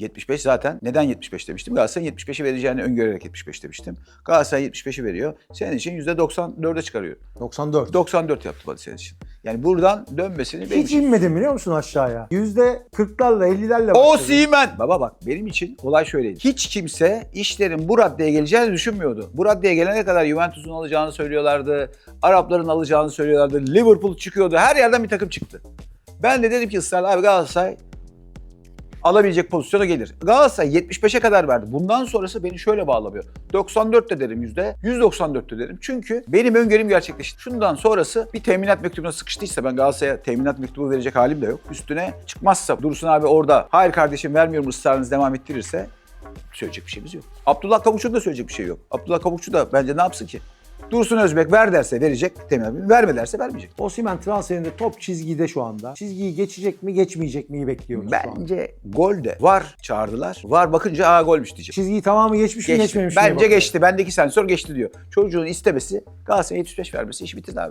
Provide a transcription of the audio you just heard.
75 zaten. Neden 75 demiştim? Galatasaray'ın 75'i vereceğini öngörerek 75 demiştim. Galatasaray 75'i veriyor. Senin için %94'e çıkarıyor. 94. 94 yaptı Badi senin için. Yani buradan dönmesini benim Hiç için- inmedim biliyor musun aşağıya? Yüzde 40'larla 50'lerle O. Simen. Baba bak benim için olay şöyleydi. Hiç kimse işlerin bu raddeye geleceğini düşünmüyordu. Bu raddeye gelene kadar Juventus'un alacağını söylüyorlardı. Arapların alacağını söylüyorlardı. Liverpool çıkıyordu. Her yerden bir takım çıktı. Ben de dedim ki ısrarla abi Galatasaray alabilecek pozisyona gelir. Galatasaray 75'e kadar verdi. Bundan sonrası beni şöyle bağlamıyor. 94 de derim yüzde, 194 de derim. Çünkü benim öngörüm gerçekleşti. Şundan sonrası bir teminat mektubuna sıkıştıysa ben Galatasaray'a teminat mektubu verecek halim de yok. Üstüne çıkmazsa Dursun abi orada hayır kardeşim vermiyorum ısrarınızı devam ettirirse söyleyecek bir şeyimiz yok. Abdullah Kavukçu'nun da söyleyecek bir şey yok. Abdullah Kavukçu da bence ne yapsın ki? Dursun Özbek ver derse verecek teminat. Verme derse vermeyecek. Osimhen transferinde top çizgide şu anda. Çizgiyi geçecek mi geçmeyecek miyi bekliyoruz şu anda. Bence gol de var çağırdılar. Var bakınca aa golmüş diyecek. Çizgiyi tamamı geçmiş mi geçmemiş mi? Bence geçti. Bendeki sensör geçti diyor. Çocuğun istemesi Galatasaray'a 75 vermesi iş bitirdi abi.